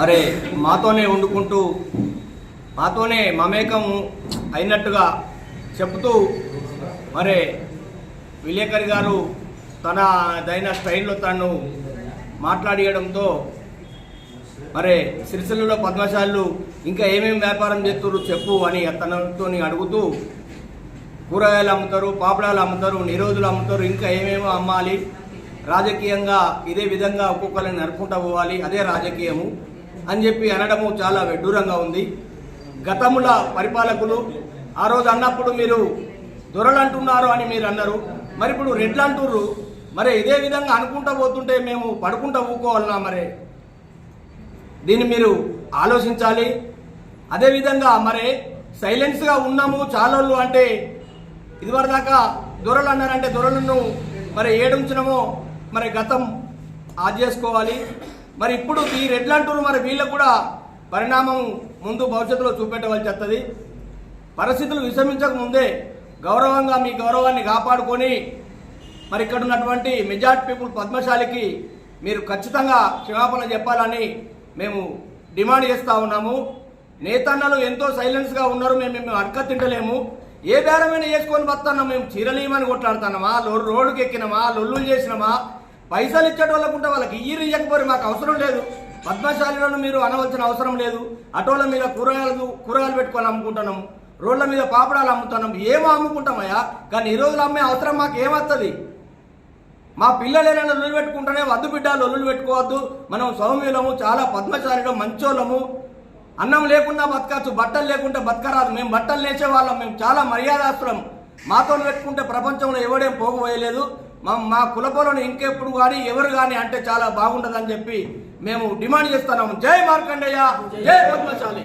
అరే మాతోనే వండుకుంటూ మాతోనే మమేకం అయినట్టుగా చెప్తూ మరి విలేకరి గారు తన దైన స్టైల్లో తను మాట్లాడియడంతో మరి సిరిసిల్లలో పద్మశాలు ఇంకా ఏమేమి వ్యాపారం చేస్తారు చెప్పు అని తనతో అడుగుతూ కూరగాయలు అమ్ముతారు పాపడాలు అమ్ముతారు నిరోధులు అమ్ముతారు ఇంకా ఏమేమో అమ్మాలి రాజకీయంగా ఇదే విధంగా ఒక్కొక్కరిని నడుపుకుంటూ పోవాలి అదే రాజకీయము అని చెప్పి అనడము చాలా వెడ్డూరంగా ఉంది. గతముల పరిపాలకులు ఆ రోజు అన్నప్పుడు మీరు దొరలు అంటున్నారు అని మీరు అన్నారు. మరి ఇప్పుడు రెడ్లు అంటుర్రు మరి ఇదే విధంగా అనుకుంటా పోతుంటే మేము పడుకుంటా ఊకోవాలన్నా మరి? దీన్ని మీరు ఆలోచించాలి. అదేవిధంగా మరి సైలెన్స్గా ఉన్నాము చాలోళ్ళు అంటే ఇదివరదాకా దొరలు అన్నారంటే దొరలను మరి ఏడుంచినమో మరి గతం ఆజ్ చేసుకోవాలి. మరి ఇప్పుడు ఈ రెడ్లంటూరు మరి వీళ్ళకు కూడా పరిణామం ముందు భవిష్యత్తులో చూపెట్టవలసి వస్తుంది. పరిస్థితులు విషమించక ముందే గౌరవంగా మీ గౌరవాన్ని కాపాడుకొని మరి ఇక్కడ ఉన్నటువంటి మెజార్టీ పీపుల్ పద్మశాలికి మీరు ఖచ్చితంగా క్షమాపణ చెప్పాలని మేము డిమాండ్ చేస్తూ ఉన్నాము. నేతన్నలు ఎంతో సైలెన్స్గా ఉన్నారు మేము మేము అడక తింటలేము. ఏ బేరమైనా వేసుకొని బతున్నాం మేము చీరలీమని కొట్లాడుతున్నామా? రోడ్డుకి ఎక్కినామా లొల్లులు చేసినామా? పైసలు ఇచ్చేట వాళ్ళకుంటే వాళ్ళకి ఇయ్యరు ఇయ్యకపోరు మాకు అవసరం లేదు. పద్మశాలిలను మీరు అనవలసిన అవసరం లేదు. అటోల మీద కూరగాయలు కూరగాయలు పెట్టుకొని అమ్ముకుంటున్నాము రోడ్ల మీద పాపడాలు అమ్ముతున్నాం. ఏమో అమ్ముకుంటామయ్యా. కానీ ఈ రోజులు అమ్మే అవసరం మాకు ఏమవుతుంది మా పిల్లలు ఏదైనా లొల్లు పెట్టుకుంటేనే వద్దు బిడ్డ లొల్లులు పెట్టుకోవద్దు. మనం సౌమ్యులము చాలా పద్మశాలిలో మంచోళ్ళము. అన్నం లేకుండా బతకచ్చు బట్టలు లేకుంటే బతకరాదు. మేము బట్టలు లేచే వాళ్ళం మేము చాలా మర్యాదాస్తులం. మాతో పెట్టుకుంటే ప్రపంచంలో ఎవడేం పోకపోయలేదు మా మా కులపోలను ఇంకెప్పుడు కానీ ఎవరు కానీ అంటే చాలా బాగుండదని చెప్పి మేము డిమాండ్ చేస్తున్నాము. జై మార్కండయ్య జై పద్మశాలి.